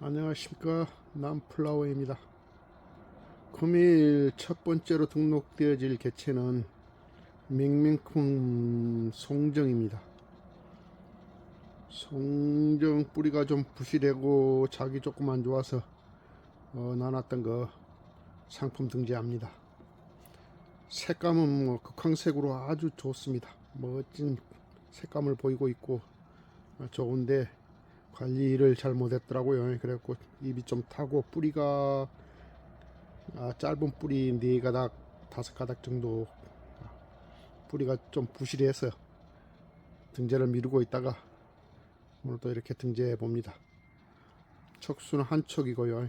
안녕하십니까 남플라워입니다. 금일 첫 번째로 등록되어질 개체는 맹맹콩 송정입니다. 송정 뿌리가 좀 부실하고 자기 조금 안 좋아서 어, 나눴던 거 상품 등재합니다. 색감은 뭐 극황색으로 아주 좋습니다. 멋진 색감을 보이고 있고 어, 좋은데 관리를 잘 못했더라고요. 그래갖고 잎이 좀 타고 뿌리가 아, 짧은 뿌리 네 가닥 다섯 가닥 정도 뿌리가 좀 부실해서 등재를 미루고 있다가 오늘 또 이렇게 등재해 봅니다. 척수는 한 척이고요.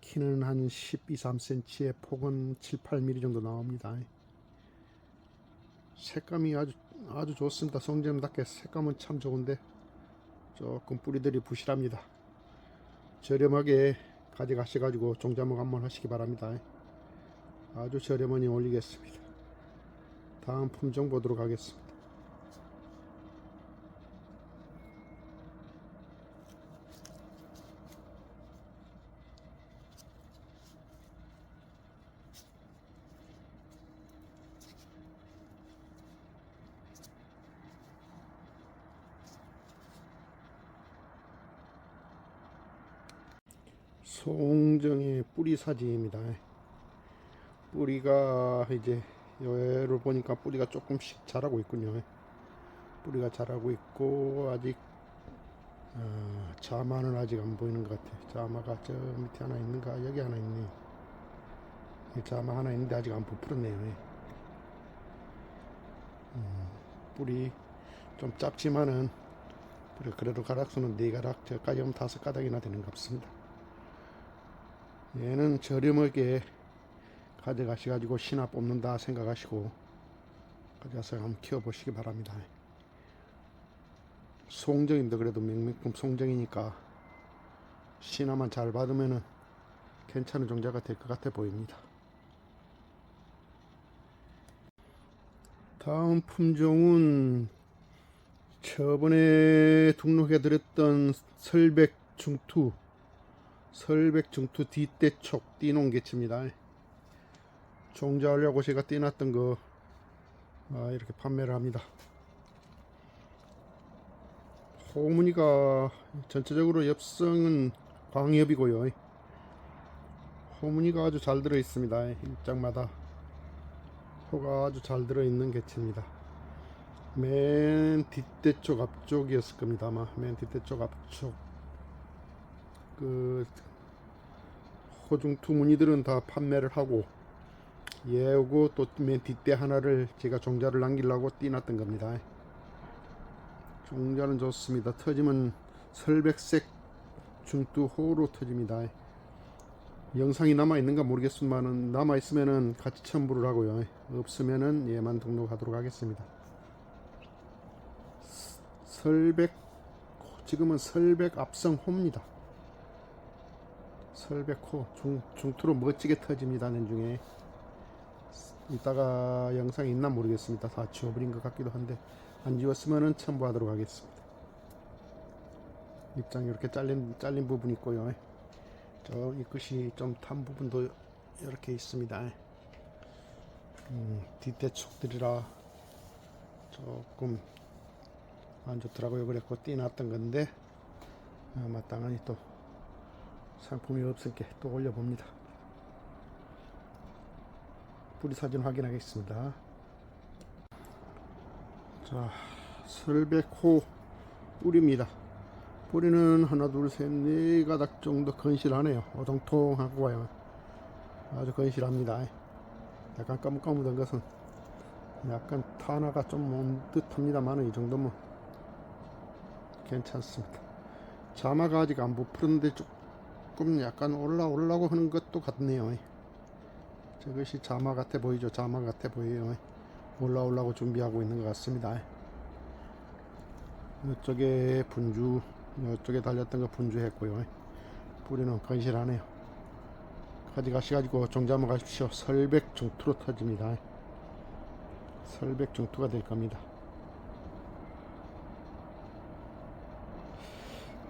키는 한 12, 3cm에 폭은 7, 8mm 정도 나옵니다. 색감이 아주 아주 좋습니다. 성잼답게 색감은 참 좋은데 조금 뿌리들이 부실합니다. 저렴하게 가져가셔가지고 종자목 한번 하시기 바랍니다. 아주 저렴하니 올리겠습니다. 다음 품종 보도록 하겠습니다. 송정의 뿌리 사진입니다. 뿌리가 이제 여를 보니까 뿌리가 조금씩 자라고 있군요. 뿌리가 자라고 있고 아직 어, 자마는 아직 안 보이는 것 같아. 자마가 저 밑에 하나 있는가? 여기 하나 있네. 이 자마 하나 있는데 아직 안 부풀었네요. 음, 뿌리 좀 짧지만은 그래, 그래도 가락수는 네 가락, 저까지 하면 다섯 가닥이나 되는 것 같습니다. 얘는 저렴하게 가져가셔가지고 신화 뽑는다 생각하시고 가져가서 한번 키워보시기 바랍니다. 송정인데 그래도 맹맹품 송정이니까 신화만 잘 받으면은 괜찮은 종자가 될 것 같아 보입니다. 다음 품종은 저번에 등록해 드렸던 설백 중투 설백 중투 뒷대촉 띠놓은 개체입니다. 종자하려고 제가 띠놨던 거 아, 이렇게 판매를 합니다. 호무늬가 전체적으로 엽성은 광엽이고요. 호무늬가 아주 잘 들어 있습니다. 일장마다 호가 아주 잘 들어 있는 개체입니다. 맨 뒷대 쪽 앞쪽이었을 겁니다. 아마 맨 뒷대 쪽 앞쪽 그 호중투 무늬들은 다 판매를 하고 예고 또 맨 뒷대 하나를 제가 종자를 남기려고 띄놨던 겁니다. 종자는 좋습니다. 터지면 설백색 중투호로 터집니다. 영상이 남아 있는가 모르겠지만은 남아 있으면은 같이 첨부를 하고요. 없으면은 얘만 등록하도록 하겠습니다. 설백 지금은 설백 앞성 호입니다. 설백호 중, 중투로 멋지게 터집니다. 는 중에 이따가 영상이 있나 모르겠습니다. 다 지워버린 것 같기도 한데 안 지웠으면은 첨부하도록 하겠습니다. 입장이 이렇게 잘린 잘린 부분이 있고요. 저 이 끝이 좀 탄 부분도 이렇게 있습니다. 음, 뒷대축들이라 조금 안 좋더라고요. 그래서 띄놨던 건데 아, 마땅하니 또 상품이 없으니까 또 올려봅니다. 뿌리 사진 확인하겠습니다. 자, 설백호 뿌리입니다. 뿌리는 하나, 둘, 셋, 네 가닥 정도 건실하네요. 어동통하고 와요. 아주 건실합니다. 약간 까뭇까뭇한 것은 약간 탄화가 좀온 듯합니다만 이 정도면 괜찮습니다. 자마가 아직 안 부풀었는데 조금 약간 올라 올라고 하는 것도 같네요. 저것이 자마 같아 보이죠? 자마 같아 보여요. 올라오려고 준비하고 있는 것 같습니다. 이쪽에 분주, 이쪽에 달렸던 거 분주했고요. 뿌리는 건실하네요. 가져가셔가지고 종자모 가십시오. 설백 중투로 터집니다. 설백 중투가 될 겁니다.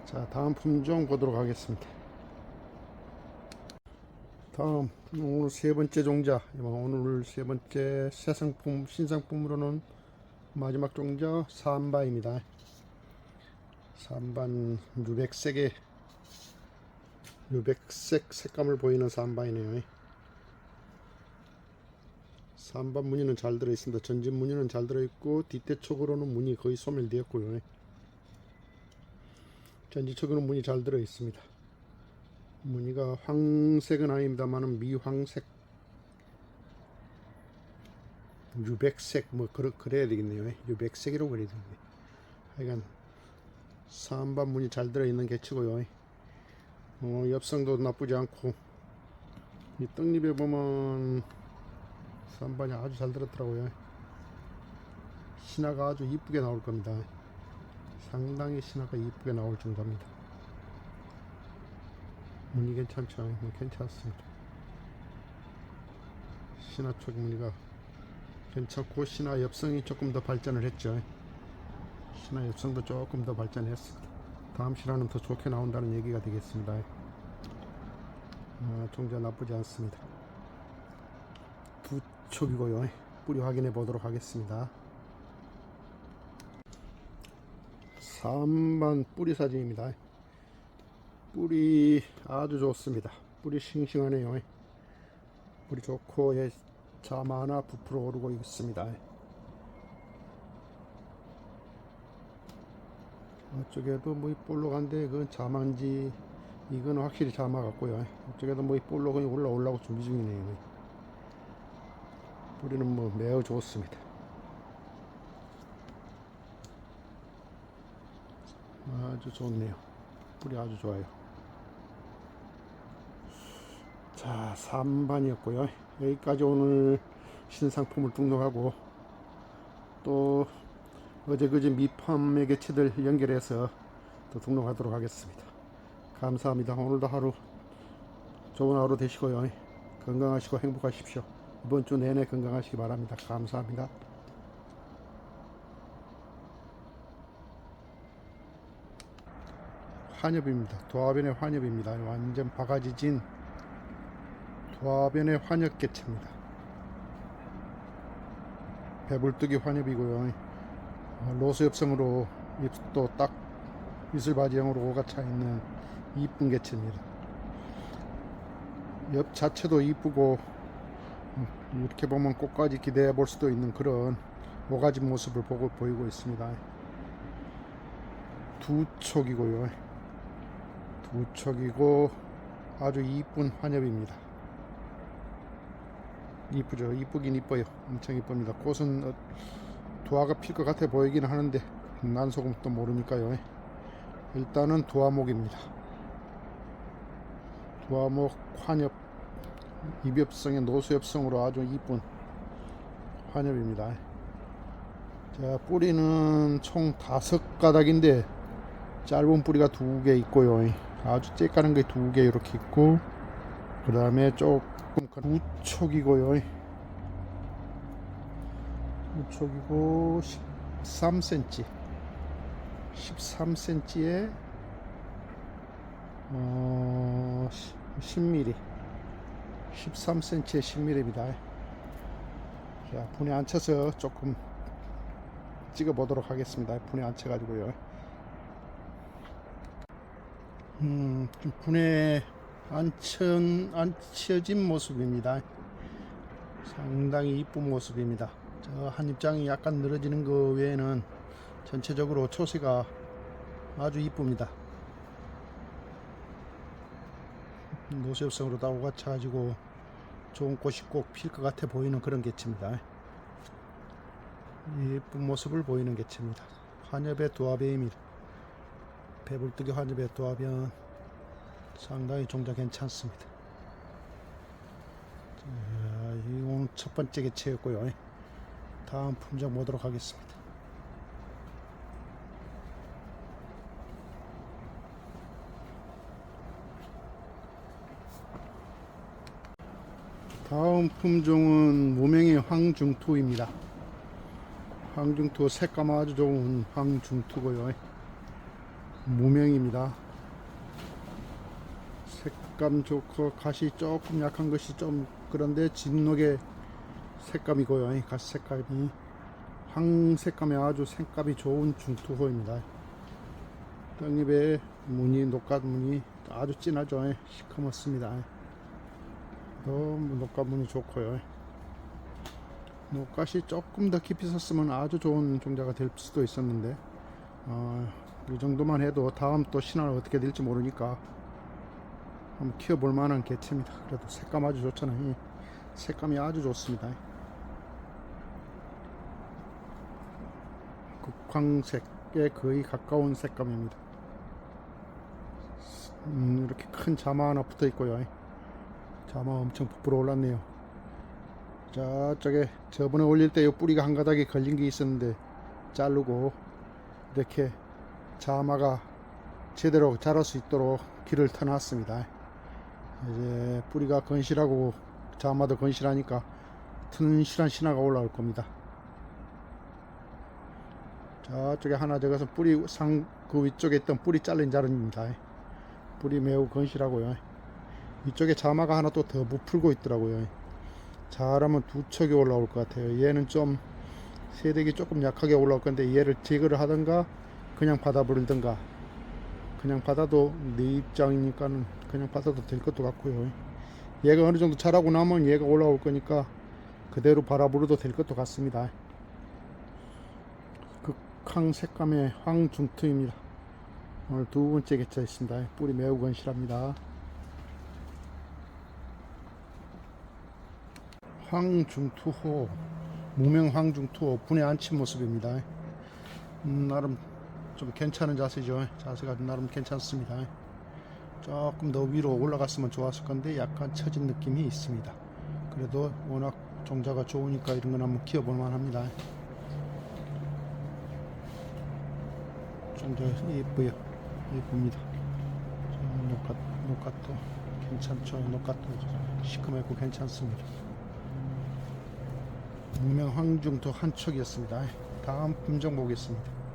자 다음 품종 보도록 하겠습니다 다음 오늘 세 번째 종자. 오늘 세 번째 새 상품 신상품으로는 마지막 종자 삼바입니다. 삼반 유백색의 유백색 색감을 보이는 삼바이네요. 삼반 무늬는 잘 들어있습니다. 전진 무늬는 잘 들어있고 뒷대 쪽으로는 무늬 거의 소멸되었고요. 전지 쪽으로는 무늬 잘 들어있습니다 무늬가 황색은 아닙니다만은 미황색 유백색 뭐 그러, 그래야 되겠네요. 유백색이라고 그래야 되겠네 하여간 삼반 무늬 잘 들어있는 개치고요. 어, 엽성도 나쁘지 않고. 이 떡잎에 보면 삼반이 아주 잘 들었더라고요. 신화가 아주 이쁘게 나올 겁니다. 상당히 신화가 이쁘게 나올 정도입니다 무늬 괜찮죠? 뭐 괜찮습니다. 신화 쪽 무늬가 괜찮고 신화 엽성이 조금 더 발전을 했죠. 신화 엽성도 조금 더 발전했습니다. 다음 신화는 더 좋게 나온다는 얘기가 되겠습니다. 아, 종자 나쁘지 않습니다. 두 촉이고요. 뿌리 확인해 보도록 하겠습니다. 3번 뿌리 사진입니다. 뿌리 아주 좋습니다. 뿌리 싱싱하네요. 뿌리 좋고 예, 자마 하나 부풀어 오르고 있습니다. 이쪽에도 뭐 볼록한데 그건 자만지 이건 확실히 자마 같고요. 이쪽에도 뭐 볼록이 올라오려고 준비 중이네요. 뿌리는 뭐 매우 좋습니다. 아주 좋네요. 뿌리 아주 좋아요. 자, 3반이었고요. 여기까지 오늘 신상품을 등록하고 또 어제 그제 미팜 매개체들 연결해서 또 등록하도록 하겠습니다. 감사합니다. 오늘도 하루 좋은 하루 되시고요. 건강하시고 행복하십시오. 이번 주 내내 건강하시기 바랍니다. 감사합니다. 환엽입니다. 도화변의 환엽입니다. 완전 바가지 진 도화변의 환엽 개체입니다. 배불뚝이 환엽이고요. 어, 로스 엽성으로 잎도 딱 이슬바지형으로 오가 차 있는 이쁜 개체입니다. 옆 자체도 이쁘고 음, 이렇게 보면 꽃까지 기대해 볼 수도 있는 그런 오가지 모습을 보고 보이고 있습니다. 두 촉이고요. 두 촉이고 아주 이쁜 환엽입니다. 이쁘죠? 이쁘긴 이뻐요. 엄청 이쁩니다. 꽃은 어, 도화가 필 것 같아 보이긴 하는데 난소금 또 모르니까요. 일단은 도화목입니다. 도화목 환엽 입엽성의 노수엽성으로 아주 이쁜 환엽입니다. 자 뿌리는 총 다섯 가닥인데 짧은 뿌리가 두 개 있고요. 아주 째까는 게 두 개 이렇게 있고 그 다음에 조금 우촉이고요. 우촉이고 13cm 13cm에 어 10mm 13cm에 10mm입니다. 자, 분에 앉혀서 조금 찍어 보도록 하겠습니다. 분에 앉혀 가지고요. 음, 좀 분에 앉혀, 앉혀진 모습입니다. 상당히 이쁜 모습입니다. 저 한 입장이 약간 늘어지는 거 외에는 전체적으로 초세가 아주 이쁩니다. 노쇠엽성으로 다 오가차가지고 좋은 꽃이 꼭 필 것 같아 보이는 그런 개체입니다. 예쁜 모습을 보이는 개체입니다. 환엽의 도화뱀입니다. 배불뚝의 환엽의 도화뱀 상당히 종자 괜찮습니다. 자, 이 오늘 첫 번째 개체였고요. 다음 품종 보도록 하겠습니다. 다음 품종은 무명의 황중투입니다. 황중투 색감 아주 좋은 황중투고요. 무명입니다. 색감 좋고 가시 조금 약한 것이 좀 그런데 진녹의 색감이고요. 이 가시 색감이 황 색감이 아주 색감이 좋은 중투호입니다. 떡잎에 무늬 녹갓 무늬 아주 진하죠. 시커멓습니다. 너무 녹갓 무늬 좋고요. 녹갓이 조금 더 깊이 섰으면 아주 좋은 종자가 될 수도 있었는데 어, 이 정도만 해도 다음 또 신화는 어떻게 될지 모르니까 한번 키워볼 만한 개체입니다. 그래도 색감 아주 좋잖아요. 이 색감이 아주 좋습니다. 국황색에 거의 가까운 색감입니다. 음, 이렇게 큰 자마 하나 붙어 있고요. 자마 엄청 부풀어 올랐네요. 저쪽에 저번에 올릴 때 이 뿌리가 한 가닥에 걸린 게 있었는데 자르고 이렇게 자마가 제대로 자랄 수 있도록 길을 터놨습니다. 이제 뿌리가 건실하고 자마도 건실하니까 튼실한 신화가 올라올 겁니다. 저쪽에 하나 저것은 뿌리 상 그 위쪽에 있던 뿌리 잘린 자루입니다. 뿌리 매우 건실하고요. 이쪽에 자마가 하나 또 더 부풀고 있더라고요. 잘하면 두 척이 올라올 것 같아요. 얘는 좀 세대기 조금 약하게 올라올 건데 얘를 제거를 하던가 그냥 받아버리던가 그냥 받아도 내 입장이니까는 그냥 받아도 될 것도 같고요. 얘가 어느 정도 자라고 나면 얘가 올라올 거니까 그대로 바라보려도 될 것도 같습니다. 극황 색감의 황중투입니다. 오늘 두 번째 개차 있습니다. 뿌리 매우 건실합니다. 황중투호 무명 황중투호 분에 앉힌 모습입니다. 음, 나름 좀 괜찮은 자세죠. 자세가 나름 괜찮습니다. 조금 더 위로 올라갔으면 좋았을 건데 약간 처진 느낌이 있습니다. 그래도 워낙 종자가 좋으니까 이런 건 한번 키워볼 만합니다. 종자 예뻐요. 예쁩니다. 저 녹갓, 녹갓도 괜찮죠. 녹갓도 시커멓고 괜찮습니다. 무명 황중도 한 척이었습니다. 다음 품종 보겠습니다.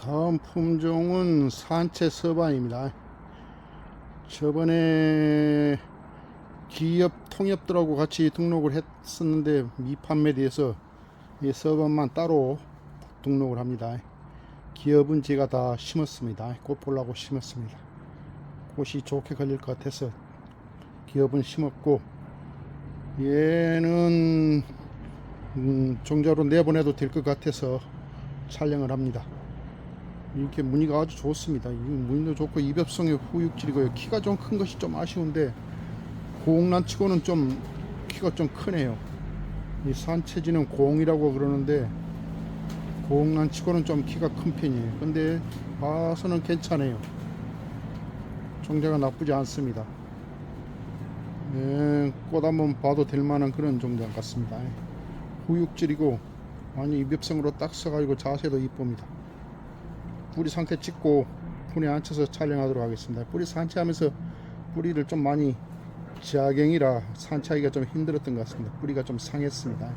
다음 품종은 산채 서반입니다. 저번에 기업 통협들하고 같이 등록을 했었는데 미판매돼서 이 서반만 따로 등록을 합니다. 기업은 제가 다 심었습니다. 꽃 보려고 심었습니다. 꽃이 좋게 걸릴 것 같아서 기업은 심었고 얘는 음, 종자로 내보내도 될 것 같아서 촬영을 합니다. 이렇게 무늬가 아주 좋습니다. 이 무늬도 좋고 이벽성의 후육질이고요. 키가 좀 큰 것이 좀 아쉬운데 고홍란치고는 좀 키가 좀 크네요. 이 산채지는 고홍이라고 그러는데 고홍란치고는 좀 키가 큰 편이에요. 근데 봐서는 괜찮아요. 종자가 나쁘지 않습니다. 예, 꽃 한번 봐도 될 만한 그런 종자 같습니다. 후육질이고 많이 입엽성으로 딱 써가지고 자세도 이쁩니다. 뿌리 상태 찍고 분에 앉혀서 촬영하도록 하겠습니다. 뿌리 산채하면서 뿌리를 좀 많이 지하경이라 산채하기가 좀 힘들었던 것 같습니다. 뿌리가 좀 상했습니다.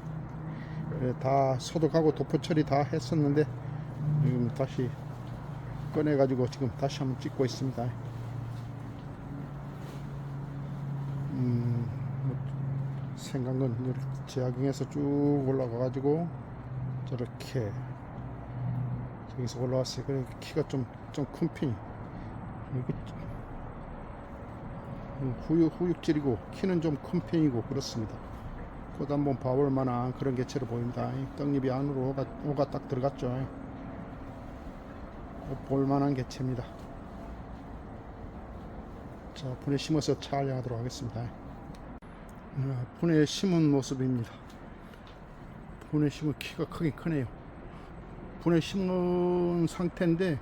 예, 다 소독하고 도포 처리 다 했었는데 지금 다시 꺼내가지고 지금 다시 한번 찍고 있습니다. 음, 뭐 이렇게 지하경에서 쭉 올라가가지고 저렇게 저기서 올라왔어요. 그래 키가 좀 좀 큰 편이. 이게 음, 후육 후육질이고 키는 좀 큰 편이고 그렇습니다. 꽃 한번 봐볼 만한 그런 개체로 보입니다. 이 떡잎이 안으로 오가, 오가 딱 들어갔죠. 볼 만한 개체입니다. 자, 분에 심어서 촬영하도록 하겠습니다. 아, 분에 심은 모습입니다. 분에 심은 키가 크긴 크네요. 분에 심은 상태인데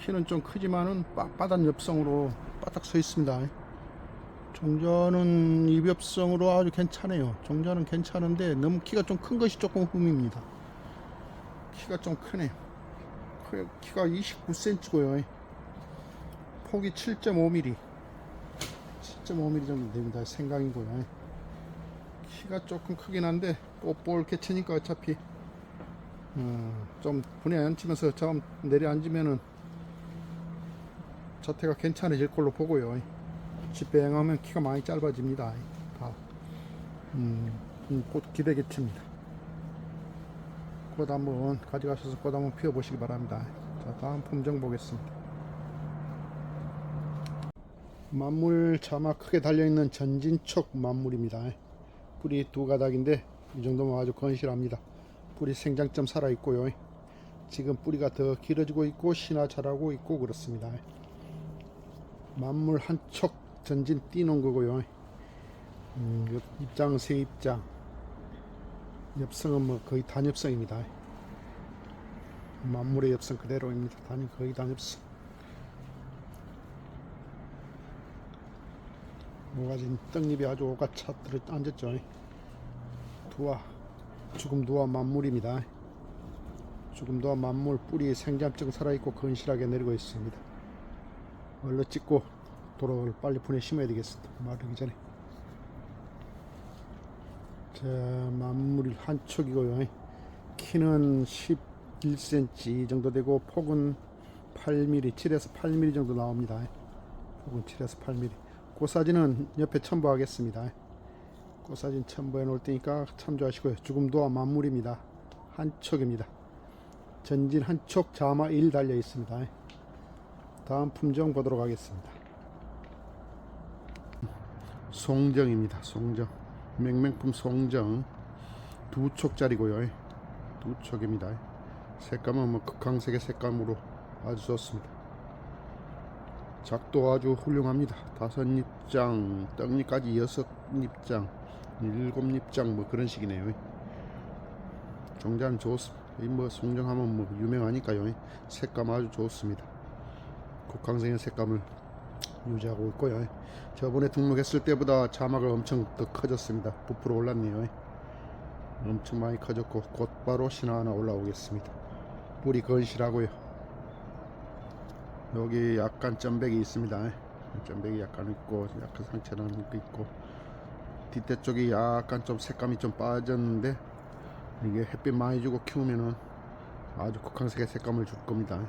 키는 좀 크지만은 빳빳한 엽성으로 바닥 서 있습니다. 종자는 입엽성으로 아주 괜찮아요. 종자는 괜찮은데 너무 키가 좀 큰 것이 조금 흠입니다. 키가 좀 크네요. 크- 키가 29cm고요. 폭이 7.5mm. 7.5mm 정도 됩니다. 생강이고요. 키가 조금 크긴 한데 뽀뽀 개체니까 어차피 어, 좀 분에 앉으면서 좀 내려앉으면은 자태가 괜찮아질 걸로 보고요. 집행하면 키가 많이 짧아집니다. 다. 음, 음, 곧 기대겠습니다. 꽃 한번 가져가셔서 꽃 한번 피워보시기 바랍니다. 자, 다음 품종 보겠습니다. 만물 자막 크게 달려있는 전진촉 만물입니다. 뿌리 두 가닥인데 이 정도면 아주 건실합니다. 뿌리 생장점 살아 있고요. 지금 뿌리가 더 길어지고 있고 신화 자라고 있고 그렇습니다. 만물 한촉 전진 띄놓은 거고요. 음, 옆 입장 세 입장 엽성은 뭐 거의 단엽성입니다. 만물의 엽성 그대로입니다. 단 거의 단엽성. 모가지 떡잎이 아주 오가 차 들어 앉았죠. 두화 죽음 두화 만물입니다. 죽음 두화 만물 뿌리 생장증 살아있고 건실하게 내리고 있습니다. 얼른 찍고 도로를 빨리 분해 심어야 되겠습니다. 마르기 전에. 자, 만물이 한 촉이고요. 키는 11cm 정도 되고 폭은 8mm, 7에서 8mm 정도 나옵니다. 폭은 7에서 8mm. 그 사진은 옆에 첨부하겠습니다. 그 사진 첨부해 놓을 테니까 참조하시고요. 죽음도와 만물입니다. 한 촉입니다. 전진 한촉 자마 1 달려 있습니다. 다음 품종 보도록 하겠습니다. 송정입니다. 송정. 맹맹품 송정 두 촉짜리고요. 두 촉입니다. 색감은 뭐 극황색의 색감으로 아주 좋습니다. 작도 아주 훌륭합니다. 다섯 잎장, 떡잎까지 여섯 잎장, 일곱 잎장 뭐 그런 식이네요. 종자는 좋습니다. 이뭐 송정하면 뭐 유명하니까요. 색감 아주 좋습니다. 국황색의 색감을 유지하고 있고요. 저번에 등록했을 때보다 자막을 엄청 더 커졌습니다. 부풀어 올랐네요. 엄청 많이 커졌고 곧바로 신화 하나 올라오겠습니다. 뿌리 건실하고요. 여기 약간 점백이 있습니다. 점백이 약간 있고 약간 상처는 있고 뒷대 쪽이 약간 좀 색감이 좀 빠졌는데 이게 햇빛 많이 주고 키우면은 아주 국황색의 색감을 줄 겁니다.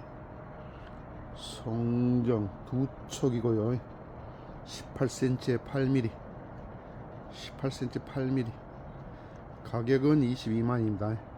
송정 두 촉이고요. 18cm에 8mm. 18cm 8mm. 가격은 22만입니다.